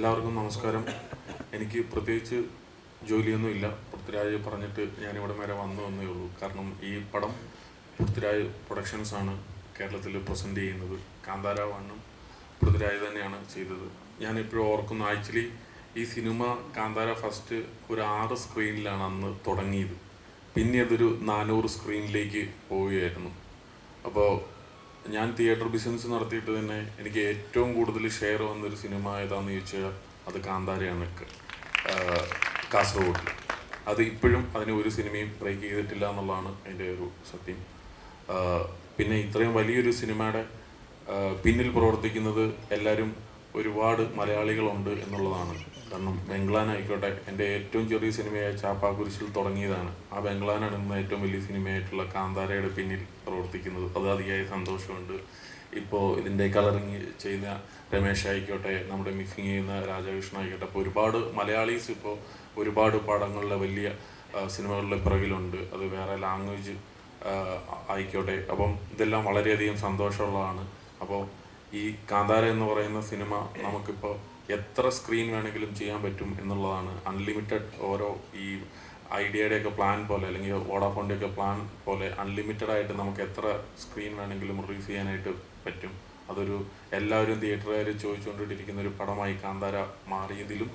എല്ലാവർക്കും നമസ്കാരം. എനിക്ക് പ്രത്യേകിച്ച് ജോലിയൊന്നും ഇല്ല പൃഥ്വിരാജ് പറഞ്ഞിട്ട് ഞാനിവിടെ വരെ വന്നു എന്നേ ഉള്ളൂ. കാരണം ഈ പടം പൃഥ്വിരാജ് പ്രൊഡക്ഷൻസ് ആണ് കേരളത്തിൽ പ്രസന്റ് ചെയ്യുന്നത്. കാന്താര വണ്ണും പൃഥ്വിരാജ് തന്നെയാണ് ചെയ്തത്. ഞാനിപ്പോഴും ഓർക്കുന്നു ആക്ച്വലി ഈ സിനിമ കാന്താര ഫസ്റ്റ് ഒരു ആറ് സ്ക്രീനിലാണ് അന്ന് തുടങ്ങിയത്. പിന്നെ അതൊരു നാനൂറ് സ്ക്രീനിലേക്ക് പോവുകയായിരുന്നു. അപ്പോൾ ഞാൻ തിയേറ്റർ ബിസിനസ് നടത്തിയിട്ട് തന്നെ എനിക്ക് ഏറ്റവും കൂടുതൽ ഷെയർ വന്നൊരു സിനിമ ഏതാണെന്ന് ചോദിച്ചാൽ അത് കാന്താരയാണ്. കാസർഗോഡിൽ അത് ഇപ്പോഴും അതിന് ഒരു സിനിമയും ബ്രേക്ക് ചെയ്തിട്ടില്ല എന്നുള്ളതാണ് എന്റെ ഒരു സത്യം. പിന്നെ ഇത്രയും വലിയൊരു സിനിമയുടെ പിന്നിൽ പ്രവർത്തിക്കുന്നത് എല്ലാവരും ഒരുപാട് മലയാളികളുണ്ട് എന്നുള്ളതാണ്. കാരണം ബംഗ്ലാനായിക്കോട്ടെ എന്റെ ഏറ്റവും ചെറിയ സിനിമയായ ചാപ്പാക്കുരിശിൽ തുടങ്ങിയതാണ്. ആ ബംഗ്ലാനാണ് ഇന്ന് ഏറ്റവും വലിയ സിനിമയായിട്ടുള്ള കാന്താരയുടെ പിന്നിൽ പ്രവർത്തിക്കുന്നത്. അത് അതിയായ സന്തോഷമുണ്ട്. ഇപ്പോൾ ഇതിന്റെ കളറിങ് ചെയ്യുന്ന രമേശ് ആയിക്കോട്ടെ നമ്മുടെ മിക്സിങ് ചെയ്യുന്ന രാജകൃഷ്ണ ആയിക്കോട്ടെ അപ്പോൾ ഒരുപാട് മലയാളീസ് ഇപ്പോൾ ഒരുപാട് പടങ്ങളിലെ വലിയ സിനിമകളുടെ പിറകിലുണ്ട്. അത് വേറെ ലാംഗ്വേജ് ആയിക്കോട്ടെ. അപ്പം ഇതെല്ലാം വളരെയധികം സന്തോഷമുള്ളതാണ്. അപ്പോൾ ഈ കാന്താര എന്ന് പറയുന്ന സിനിമ നമുക്കിപ്പോൾ എത്ര സ്ക്രീൻ വേണമെങ്കിലും ചെയ്യാൻ പറ്റും എന്നുള്ളതാണ്. അൺലിമിറ്റഡ് ഓരോ ഈ ഐഡിയയുടെ ഒക്കെ പ്ലാൻ പോലെ അല്ലെങ്കിൽ വോഡാഫോണിന്റെ ഒക്കെ പ്ലാൻ പോലെ അൺലിമിറ്റഡ് ആയിട്ട് നമുക്ക് എത്ര സ്ക്രീൻ വേണമെങ്കിലും റിലീസ് ചെയ്യാനായിട്ട് പറ്റും. അതൊരു എല്ലാവരും തിയേറ്ററുകാർ ചോദിച്ചുകൊണ്ടിരിക്കുന്ന ഒരു പടമായി കാന്താര മാറിയതിലും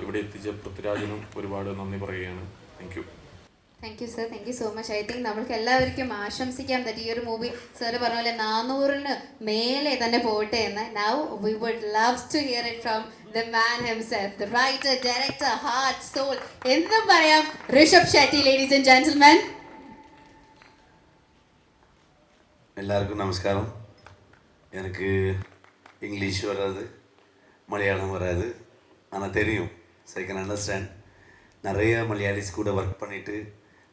ഇവിടെ എത്തിച്ച പൃഥ്വിരാജിനും ഒരുപാട് നന്ദി പറയുകയാണ്. Thank thank you sir thank you so much I think നമ്മൾക്ക് എല്ലാവർക്കും ആശംസിക്കാം that ഈ ഒരു മൂവി സാർ പറഞ്ഞ പോലെ നാനൂറിന് മേലെ തന്നെ പോട്ടെ എന്ന് now we would love to hear it from the man himself the writer director heart soul എന്തും പറയാം Rishab Shetty ladies and gentlemen எல்லாருக்கும் நமஸ்காரம் எனக்கு இங்கிலீஷ் வராது மலையாளம் வராது ஆனால் தெரியும் ஸோ ஐ கேன் அண்டர்ஸ்டாண்ட் நிறைய மலையாளிஸ் கூட ஒர்க் பண்ணிவிட்டு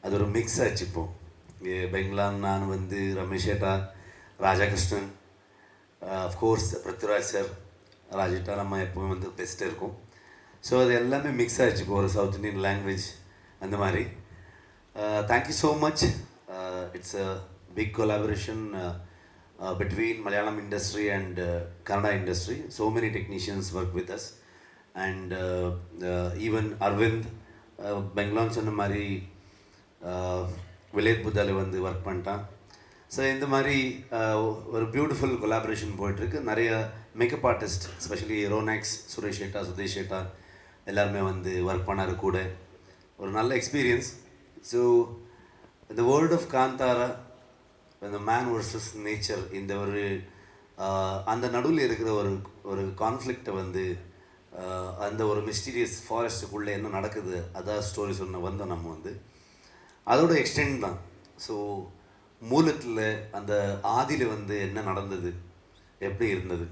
அது ஒரு மிக்ஸ் ஆச்சு இப்போது பெங்களான் நான் வந்து ரமேஷ் ஏட்டா Rajakrishnan of course Prithviraj sir ராஜேட்டா நம்ம எப்போவுமே வந்து பெஸ்ட்டாக இருக்கும். ஸோ அது எல்லாமே மிக்ஸ் ஆகிடுச்சு இப்போ ஒரு சவுத் இண்டியன் லாங்குவேஜ் அந்த மாதிரி. Thank you so much it's a big collaboration between Malayalam industry and Kannada industry so many technicians work with us and even Aravind Bangalore சொன்ன மாதிரி விலேத் புத்தால வந்து ஒர்க் பண்ணிட்டான். ஸோ இந்த மாதிரி ஒரு பியூட்டிஃபுல் கொலாபரேஷன் போயிட்டுருக்கு. நிறைய makeup artist specially Ronex Suresh ஷேட்டா Sudesh ஷேட்டா எல்லாருமே வந்து ஒர்க் பண்ணார் கூட. ஒரு நல்ல எக்ஸ்பீரியன்ஸ் ஸோ இந்த வேர்ல்ட் ஆஃப் காந்தாரா இந்த மேன் வர்சஸ் நேச்சர் இந்த ஒரு அந்த நடுவில் இருக்கிற ஒரு ஒரு கான்ஃப்ளிக்டை வந்து அந்த ஒரு மிஸ்டீரியஸ் ஃபாரஸ்ட்டுக்குள்ளே என்ன நடக்குது அதான் ஸ்டோரி சொன்ன வந்தோம் நம்ம வந்து. அதோட எக்ஸ்டெண்ட் தான். ஸோ மூலத்தில் அந்த ஆதியில் வந்து என்ன நடந்தது? எப்படி இருந்தது?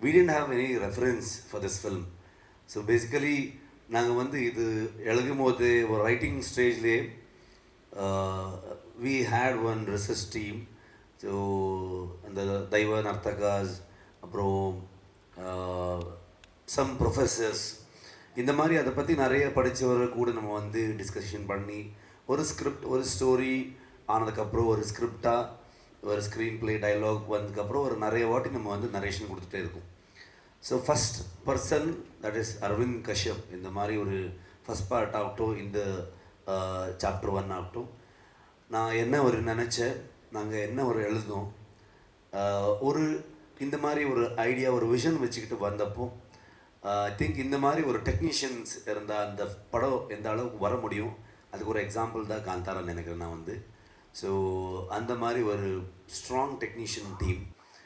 We didn't have any reference for this film so basically நாங்கள் வந்து இது எழுதும் போது ஒரு writing ஸ்டேஜ்லேயே we had one research team so அந்த தெய்வ நர்த்தகாஸ் அப்புறம் சம் ப்ரொஃபஸர்ஸ் இந்த மாதிரி அதை பற்றி நிறைய படித்தவர்கள் கூட நம்ம வந்து டிஸ்கஷன் பண்ணி ஒரு ஸ்கிரிப்ட் ஒரு ஸ்டோரி ஆனதுக்கப்புறம் ஒரு ஸ்கிரிப்டாக ஒரு ஸ்க்ரீன் ப்ளே டைலாக் வந்ததுக்கப்புறம் ஒரு நிறைய வாட்டி நம்ம வந்து நரேஷன் கொடுத்துட்டே இருக்கும். So first person that is Aravind Kashyap இந்த மாதிரி ஒரு ஃபஸ்ட் பார்ட் ஆகட்டும் இந்த சாப்டர் ஒன் ஆகட்டும். நான் என்ன ஒரு நினச்சேன் நாங்கள் என்ன ஒரு எழுதும் ஒரு இந்த மாதிரி ஒரு ஐடியா ஒரு விஷன் வச்சுக்கிட்டு வந்தப்போ ஐ திங்க் இந்த மாதிரி ஒரு டெக்னீஷியன்ஸ் இருந்தால் அந்த படம் எந்த அளவுக்கு வர முடியும் அதுக்கு ஒரு எக்ஸாம்பிள் தான் காந்தாரா நினைக்கிறேன் நான் வந்து. ஸோ அந்த மாதிரி ஒரு ஸ்ட்ராங் டெக்னீஷியன் டீம்